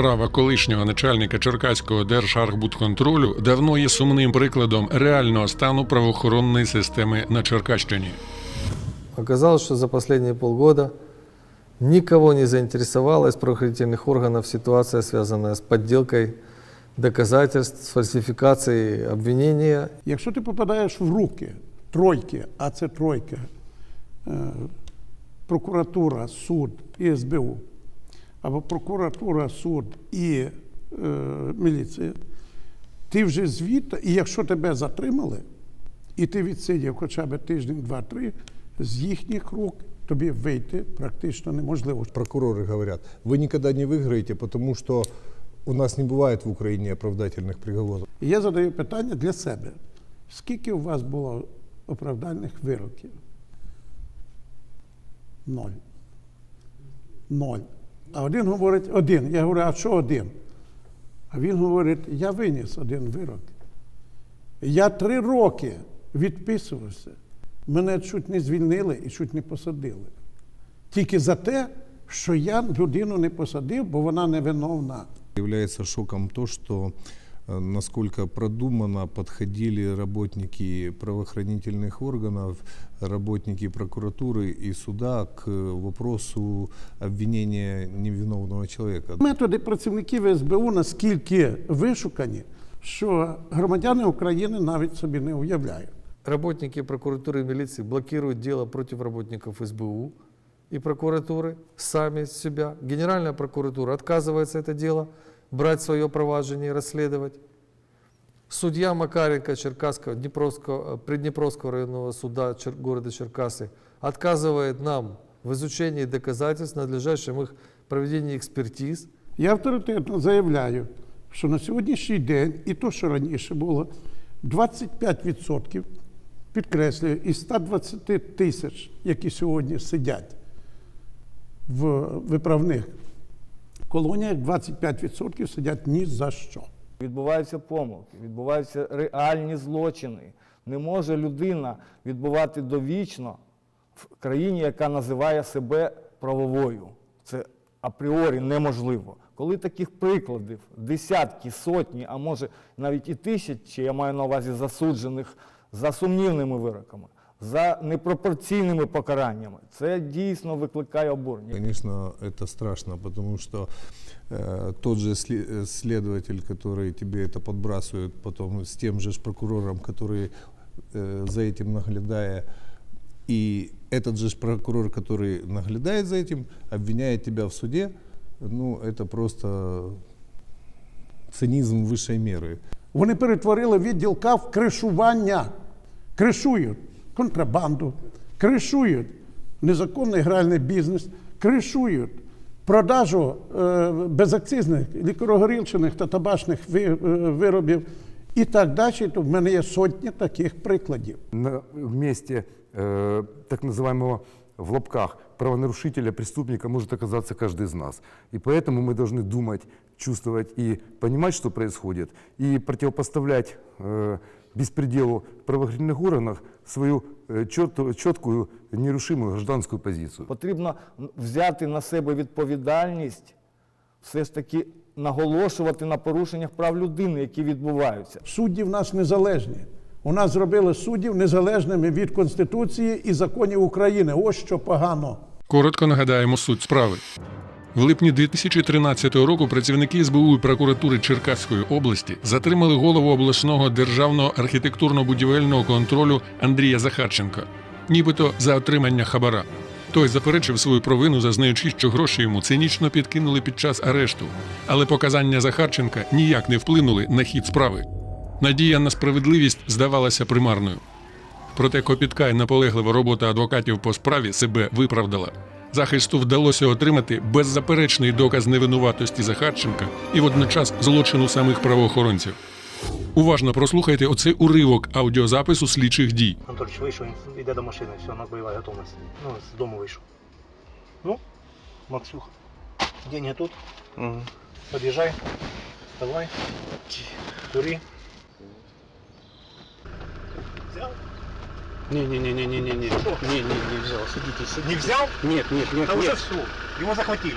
Справа колишнього начальника Черкаського держархбудконтролю давно є сумним прикладом реального стану правоохоронної системи на Черкащині. Оказалось, что за последние полгода никого не заинтересовала из правоохранительных органов ситуация, связанная с подделкой доказательств, с фальсификацией обвинения. Якщо ти попадаєш в руки тройки, а це тройка, е, прокуратура, суд і СБУ, або прокуратура, суд і е, міліція, ти вже звідти, і якщо тебе затримали, і ти відсидів хоча б тиждень, два-три, з їхніх рук тобі вийти практично неможливо. Прокуроры говорят, вы никогда не выиграете, потому что у нас не бывает в Украине оправдательных приговоров. І я задаю питання для себе: скільки у вас було оправдальних вироків? Ноль. Ноль. А один говорить один. Я говорю, а що один? А він говорить, я виніс один вирок. Я три роки відписувався. Мене чуть не звільнили і чуть не посадили. Тільки за те, що я людину не посадив, бо вона невиновна. Являється шоком то, що насколько продуманно подходили работники правоохранительных органов, работники прокуратуры и суда к вопросу обвинения невиновного человека. Методи працівників СБУ наскільки вишукані, що громадяни України навіть собі не уявляють. Работники прокуратуры и милиции блокируют дело против работников СБУ и прокуратуры сами себя. Генеральная прокуратура отказывается это дело брать в свое проваджение и расследовать. Судья Макаренко Черкасского, Днепровского, э, Приднепровского районного суда Чер- города Черкасы отказывает нам в изучении доказательств, надлежащем их проведении экспертиз. Я авторитетно заявляю, що на сьогоднішній день, і то, що раніше було, 25%, підкреслюю, із 120 тисяч, які сьогодні сидять в виправних колоніях, 25% сидять ні за що. Відбуваються помилки, відбуваються реальні злочини. Не може людина відбувати довічно в країні, яка називає себе правовою. Це апріорі неможливо. Коли таких прикладів десятки, сотні, а може навіть і тисячі, я маю на увазі засуджених за сумнівними вироками, за непропорційними покараннями, це дійсно викликає обурення. Конечно, это страшно, потому что э, тот же сли- э, следователь, который тебе это подбрасывает, потом с тем же ж прокурором, который э, за этим наглядая, и этот же ж прокурор, который наглядает за этим, обвиняет тебя в суде, ну, это просто цинизм высшей меры. Вони перетворили відділ К в кришування. Кришують контрабанду, кришують незаконний гральний бізнес, кришують продажу е, безакцизних лікарогорілчаних та табачних ви- е, виробів і так далі. То в мене є сотні таких прикладів. на месте э, так называемого в лапках правонарушителя, преступника может оказаться каждый из нас. И поэтому мы должны думать, чувствовать и понимать, что происходит, и противопоставлять э, беспределу в правоохранительных органах свою э, четкую, нерушимую гражданскую позицию. Потрібно взяти на себе відповідальність, все ж таки наголошувати на порушеннях прав людини, які відбуваються. Судді в нас незалежні. У нас зробили суддів незалежними від Конституції і законів України. Ось що погано. Коротко нагадаємо суть справи. В липні 2013 року працівники СБУ і прокуратури Черкаської області затримали голову обласного державного архітектурно-будівельного контролю Андрія Захарченка, нібито за отримання хабара. Той заперечив свою провину, зазнаючи, що гроші йому цинічно підкинули під час арешту, але показання Захарченка ніяк не вплинули на хід справи. Надія на справедливість здавалася примарною. Проте копітка і наполеглива робота адвокатів по справі себе виправдала. Захисту вдалося отримати беззаперечний доказ невинуватості Захарченка і водночас злочину самих правоохоронців. Уважно прослухайте оцей уривок аудіозапису слідчих дій. Анатолійович вийшов, він йде до машини, все, на бойова готовність. Ну, з дому вийшов. Ну, Максюха, деньги тут. Мгм. Подъезжай. Давай. Кури. Взял? Не-не-не-не-не-не. Не, не, не взял. Садитесь, садитесь. Не взял? Нет, нет, нет, Да уже все. Его захватили.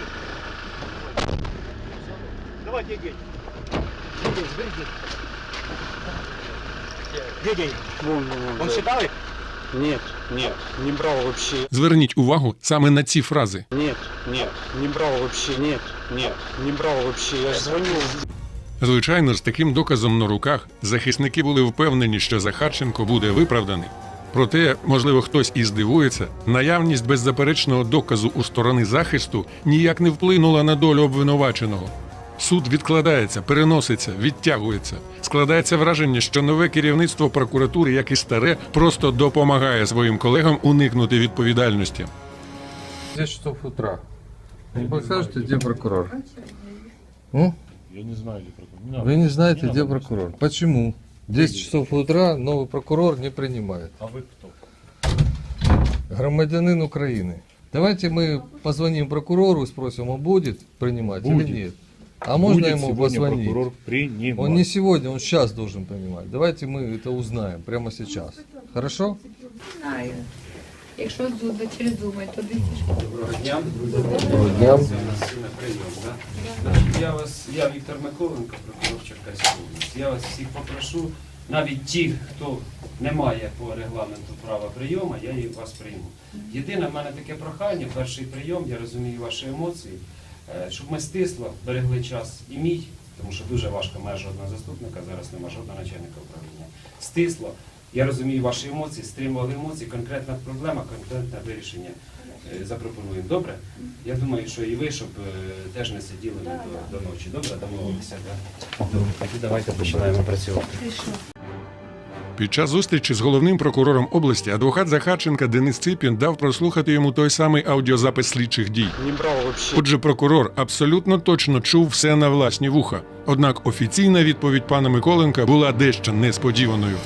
где деньги? Где деньги? Бери деньги. Где? Вон, вон, вон. Он считал их? Нет, нет, не брал вообще. Зверніть увагу саме на ці фрази. Нет, нет, не брал вообще. Нет, нет, не брал вообще. Я же звонил. Звичайно, з таким доказом на руках захисники були впевнені, що Захарченко буде виправданий. Проте, можливо, хтось і здивується, наявність беззаперечного доказу у сторони захисту ніяк не вплинула на долю обвинуваченого. Суд відкладається, переноситься, відтягується. Складається враження, що нове керівництво прокуратури, як і старе, просто допомагає своїм колегам уникнути відповідальності. 10 часов утра. Не подскажете, где прокурор? Я не знаю, где прокурор. Вы не знаете, где прокурор? Почему? 10 часов утра новый прокурор не принимает. А вы кто? Громадянин Украины. Давайте мы позвоним прокурору и спросим, он будет принимать или нет. А можно ему позвонить? Он не сегодня, он сейчас должен принимать. Давайте мы это узнаем прямо сейчас. Хорошо? знаю. Якщо до передумає, то десь Доброго дня. Я вас, я Віктор Миколенко, прокурор Черкаської області. Я вас всіх попрошу, навіть ті, хто не має по регламенту права прийому, я вас прийму. Єдине в мене таке прохання, перший прийом, я розумію ваші емоції, е, щоб ми стисло берегли час і мій, тому що дуже важко має жодного заступника, зараз нема жодного начальника управління. Стисло. Я розумію ваші емоції, стримували емоції, конкретна проблема, конкретне вирішення запропонуємо. Добре? Я думаю, що і ви, щоб е, теж не сиділи до, до ночі. Добре, домовилися, так? Добре, тоді давайте починаємо працювати. Під час зустрічі з головним прокурором області адвокат Захарченка Денис Ципін дав прослухати йому той самий аудіозапис слідчих дій. Отже, прокурор абсолютно точно чув все на власні вуха. Однак офіційна відповідь пана Миколенка була дещо несподіваною.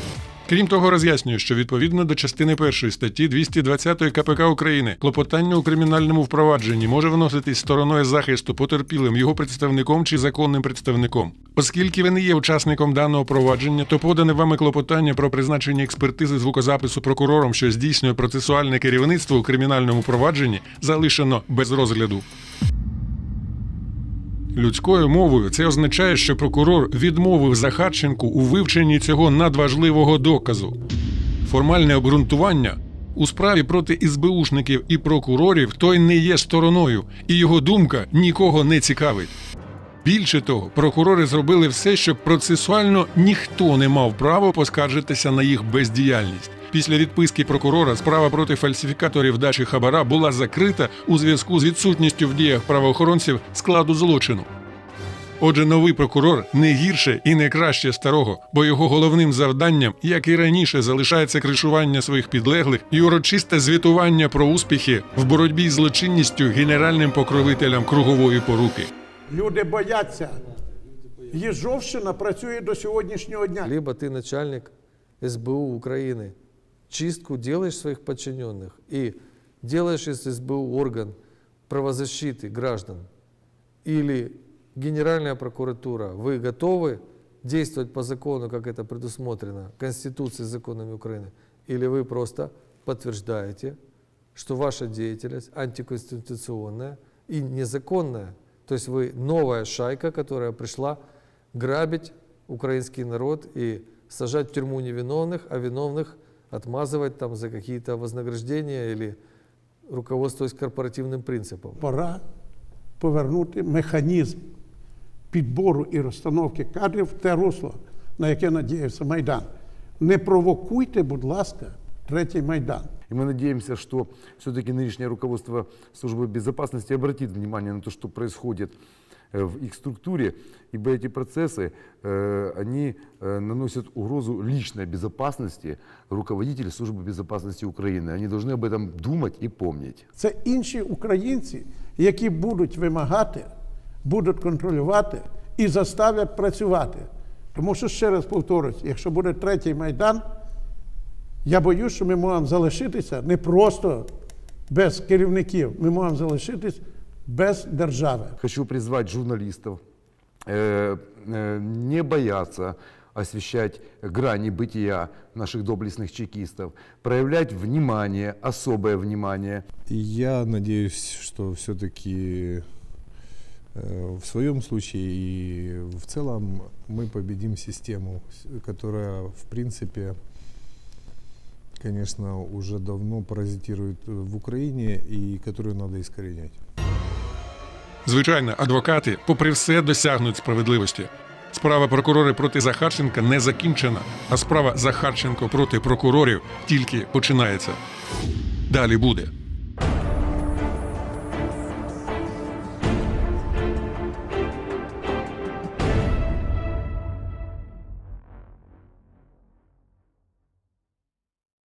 Крім того, роз'яснює, що відповідно до частини першої статті 220 КПК України клопотання у кримінальному впровадженні може вноситись стороною захисту потерпілим його представником чи законним представником. Оскільки ви не є учасником даного провадження, то подане вами клопотання про призначення експертизи звукозапису прокурором, що здійснює процесуальне керівництво у кримінальному провадженні, залишено без розгляду. Людською мовою це означає, що прокурор відмовив Захарченку у вивченні цього надважливого доказу. Формальне обґрунтування у справі проти СБУшників і прокурорів той не є стороною, і його думка нікого не цікавить. Більше того, прокурори зробили все, щоб процесуально ніхто не мав права поскаржитися на їх бездіяльність. Після відписки прокурора справа проти фальсифікаторів дачі хабара була закрита у зв'язку з відсутністю в діях правоохоронців складу злочину. Отже, новий прокурор не гірше і не краще старого, бо його головним завданням, як і раніше, залишається кришування своїх підлеглих і урочисте звітування про успіхи в боротьбі з злочинністю генеральним покровителям кругової поруки. Люди бояться. Єжовщина працює до сьогоднішнього дня. Либо ты начальник СБУ Украины, чистку делаешь своих подчиненных и делаешь из СБУ орган правозащиты граждан, или Генеральная прокуратура, вы готовы действовать по закону, как это предусмотрено Конституцией и законами Украины, или вы просто подтверждаете, что ваша деятельность антиконституционная и незаконная. То есть вы новая шайка, которая пришла грабить украинский народ и сажать в тюрьму невиновных, а виновных отмазывать там за какие-то вознаграждения или руководствуясь корпоративным принципом. Пора повернути механізм підбору і розстановки кадрів в те русло, на яке надіявся Майдан. Не провокуйте, будь ласка, третій Майдан. И мы надеемся, что все-таки нынешнее руководство службы безопасности обратит внимание на то, что происходит э, в их структуре, ибо эти процессы, э, они э, наносят угрозу личной безопасности руководителей службы безопасности Украины. Они должны об этом думать и помнить. Це інші українці, які будуть вимагати, будуть контролювати і заставлять працювати. Тому що, ще раз повторюсь, якщо буде третій Майдан, я боюсь, що ми можемо залишитися не просто без керівників, ми можемо залишитись без держави. Хочу призвать журналистов э, э, не бояться освещать грани бытия наших доблестных чекистов, проявлять внимание, особое внимание. Я надеюсь, что все-таки Э, В своем случае и в целом мы победим систему, которая, в принципе, конечно, уже давно паразитирует в Украине и которую надо искоренять. Звичайно, адвокати, попри все, досягнуть справедливості. Справа прокурори проти Захарченка не закінчена, а справа Захарченко проти прокурорів тільки починається. Далі буде.